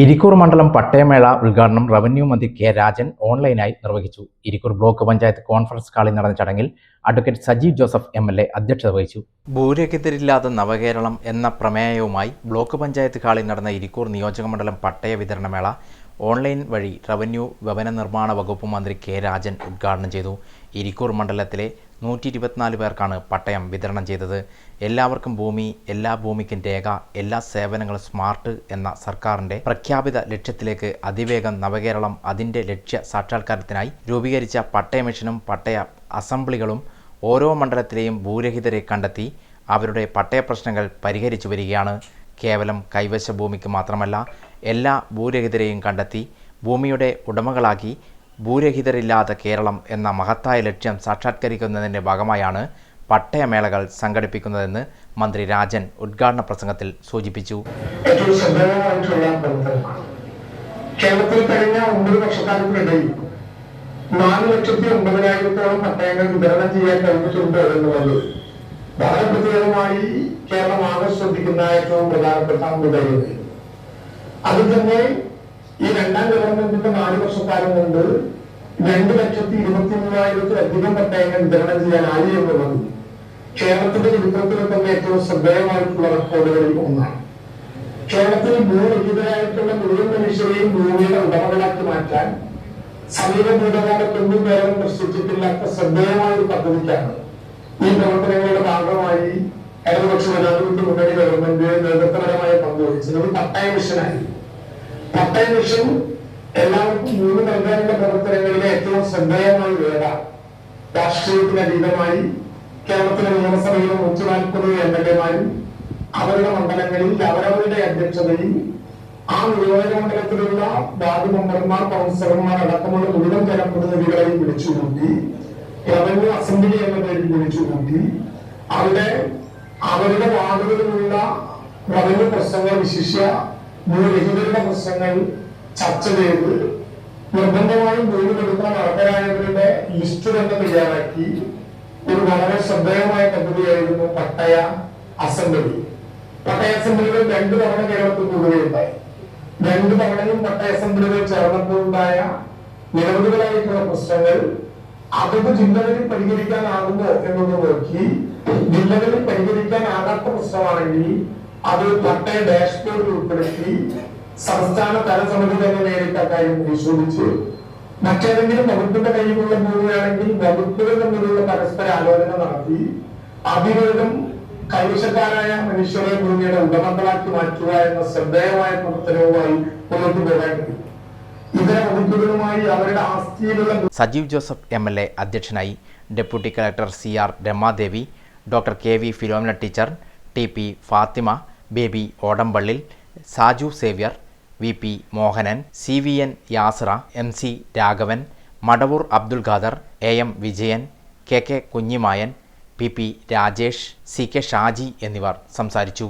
ഇരിക്കൂർ മണ്ഡലം പട്ടയമേള ഉദ്ഘാടനം റവന്യൂ മന്ത്രി കെ രാജൻ ഓൺലൈനായി നിർവഹിച്ചു. ഇരിക്കൂർ ബ്ലോക്ക് പഞ്ചായത്ത് കോൺഫറൻസ് ഹാളിൽ നടന്ന ചടങ്ങിൽ advocate Sajeev Joseph M L A അധ്യക്ഷത വഹിച്ചു. ഭൂരഹിതരില്ലാതെ നവകേരളം എന്ന പ്രമേയവുമായി ബ്ലോക്ക് പഞ്ചായത്ത് ഹാളിൽ നടന്ന ഇരിക്കൂർ നിയോജക മണ്ഡലം പട്ടയ വിതരണമേള ഓൺലൈൻ വഴി റവന്യൂ ഭവന നിർമ്മാണ വകുപ്പ് മന്ത്രി കെ രാജൻ ഉദ്ഘാടനം ചെയ്തു. ഇരിക്കൂർ മണ്ഡലത്തിലെ നൂറ്റി ഇരുപത്തിനാല് പേർക്കാണ് പട്ടയം വിതരണം ചെയ്തത്. എല്ലാവർക്കും ഭൂമി എല്ലാ ഭൂമിക്കും രേഖ എല്ലാ സേവനങ്ങളും സ്മാർട്ട് എന്ന സർക്കാരിന്റെ പ്രഖ്യാപിത ലക്ഷ്യത്തിലേക്ക് അതിവേഗം നവകേരളം അതിന്റെ ലക്ഷ്യ സാക്ഷാത്കാരത്തിനായി രൂപീകരിച്ച പട്ടയ മിഷനും പട്ടയ അസംബ്ലികളും ഓരോ മണ്ഡലത്തിലെയും ഭൂരഹിതരെ കണ്ടെത്തി അവരുടെ പട്ടയ പ്രശ്നങ്ങൾ പരിഹരിച്ചു വരികയാണ്. കേവലം കൈവശ ഭൂമിക്ക് മാത്രമല്ല എല്ലാ ഭൂരഹിതരെയും കണ്ടെത്തി ഭൂമിയുടെ ഉടമകളാക്കി ഭൂരഹിതരില്ലാത്ത കേരളം എന്ന മഹത്തായ ലക്ഷ്യം സാക്ഷാത്കരിക്കുന്നതിന്റെ ഭാഗമായാണ് പട്ടയമേളകൾ സംഘടിപ്പിക്കുന്നതെന്ന് മന്ത്രി രാജൻ ഉദ്ഘാടന പ്രസംഗത്തിൽ സൂചിപ്പിച്ചു. കേരളത്തിൽ കഴിഞ്ഞ ഒമ്പത് വർഷക്കാലത്തിനിടയിൽ നാല് ലക്ഷത്തി ഒമ്പതിനായിരത്തോളം പട്ടയങ്ങൾ വിതരണം ചെയ്യാൻ കഴിഞ്ഞിട്ടുണ്ട് എന്നുള്ളത് വളരെ പ്രത്യേകമായി കേരളം ആകെ ശ്രദ്ധിക്കുന്ന ഏറ്റവും പ്രധാനപ്പെട്ട മുതലുകൾ അതിൽ തന്നെ ഈ രണ്ടാം ഗവൺമെന്റിന്റെ നാല് വർഷക്കാലം കൊണ്ട് രണ്ടു ലക്ഷത്തി ഇരുപത്തി മൂവായിരത്തിലധികം പട്ടയങ്ങൾ വിതരണം ചെയ്യാൻ ആരെയും എന്നുള്ളത് കേരളത്തിന്റെ ചരിത്രത്തിൽ തന്നെ ഏറ്റവും ശ്രദ്ധേയമായിട്ടുള്ള റെക്കോർഡുകളിൽ ഒന്നാണ്. കേരളത്തിൽ ഭൂരഹിതരായിട്ടുള്ള മുഴുവൻ മനുഷ്യരെയും ഭൂമിയുടെ ഉടമകളാക്കി മാറ്റാൻ സമീപ ഭൂതകാലത്തൊന്നും കേരളം പ്രശ്നിച്ചിട്ടില്ലാത്ത ശ്രദ്ധേയമായ ഒരു പദ്ധതിക്കാണ് ഈ പ്രവർത്തനങ്ങളുടെ ഭാഗമായി ഇടതുപക്ഷ ജനാധിപത്യ മുന്നണി ഗവൺമെന്റ് നേതൃത്വപരമായ പങ്കുവഹിച്ചത് ഒരു പട്ടയ മിഷനായി പട്ടയ ലക്ഷം എല്ലാവർക്കും മൂന്ന് നൽകാനുള്ള പ്രവർത്തനങ്ങളിലെ ഏറ്റവും ശ്രദ്ധേയമായ വേദ രാഷ്ട്രീയത്തിന് അതീതമായി കേരളത്തിലെ നിയമസഭയിലെ നൂറ്റി നാൽപ്പത് എം എൽ എമാരും അവരുടെ മണ്ഡലങ്ങളിൽ അവരവരുടെ അധ്യക്ഷതയിൽ ആ നിയോജക മണ്ഡലത്തിലുള്ള വാർഡ് മെമ്പർമാർ കൗൺസിലർമാർ അടക്കമുള്ള മുഴുവൻ ജനപ്രതിനിധികളെയും വിളിച്ചുകൂട്ടി റവന്യൂ അസംബ്ലി എന്ന പേരിൽ വിളിച്ചുകൂട്ടി അവിടെ അവരുടെ വാർഡുകളിലുള്ള റവന്യൂ പ്രശ്നങ്ങൾ വിശിഷ്യ ഭൂരഹിതരുടെ പ്രശ്നങ്ങൾ ചർച്ച ചെയ്ത് നിർബന്ധമായും ഭൂമി കൊടുക്കാൻ അർഹരായവരുടെ ലിസ്റ്റ് തന്നെ തയ്യാറാക്കി. ഒരു വളരെ ശ്രദ്ധേയമായ പദ്ധതിയായിരുന്നു പട്ടയ അസംബ്ലി. പട്ടയ അസംബ്ലികൾ രണ്ടു തവണ കേരളത്തിൽ കൂടുകയുണ്ടായി. രണ്ടു തവണയും പട്ടയ അസംബ്ലികൾ ചേർന്നപ്പോൾ ഉണ്ടായ നിരവധികളായിട്ടുള്ള പ്രശ്നങ്ങൾ അതത് ജില്ലകളിൽ പരിഹരിക്കാനാകുമോ എന്നൊന്ന് നോക്കി. ജില്ലകളിൽ പരിഹരിക്കാനാകാത്ത പ്രശ്നമാണെങ്കിൽ അത് പട്ടയ ഡാഷ്ബോർഡിൽ ഉൾപ്പെടുത്തി സംസ്ഥാന തലസമിതി തന്നെ നേരിട്ട് അക്കാര്യം പരിശോധിച്ച് മറ്റേതെങ്കിലും വകുപ്പിന്റെ കയ്യിലുള്ള ഭൂമിയാണെങ്കിൽ വകുപ്പുകൾ തമ്മിലുള്ള പരസ്പര ആലോചന നടത്തി അതിവേഗം കൈവശക്കാരായ മനുഷ്യരെ ഭൂമിയുടെ ഉടമകളാക്കി മാറ്റുക എന്ന ശ്രദ്ധേയമായ പ്രവർത്തനവുമായി മുന്നോട്ട് പോകാൻ അവരുടെ Sajeev Joseph M L A അധ്യക്ഷനായി deputy collector C R Ramadevi doctor K V Philomina teacher T P Fathima Baby Odampallil Saju Xavier V P Mohanan C V N Yasra M C Raghavan Madavoor Abdul Khader A M Vijayan K K Kunhimayan P P Rajesh C K Shaji എന്നിവർ സംസാരിച്ചു.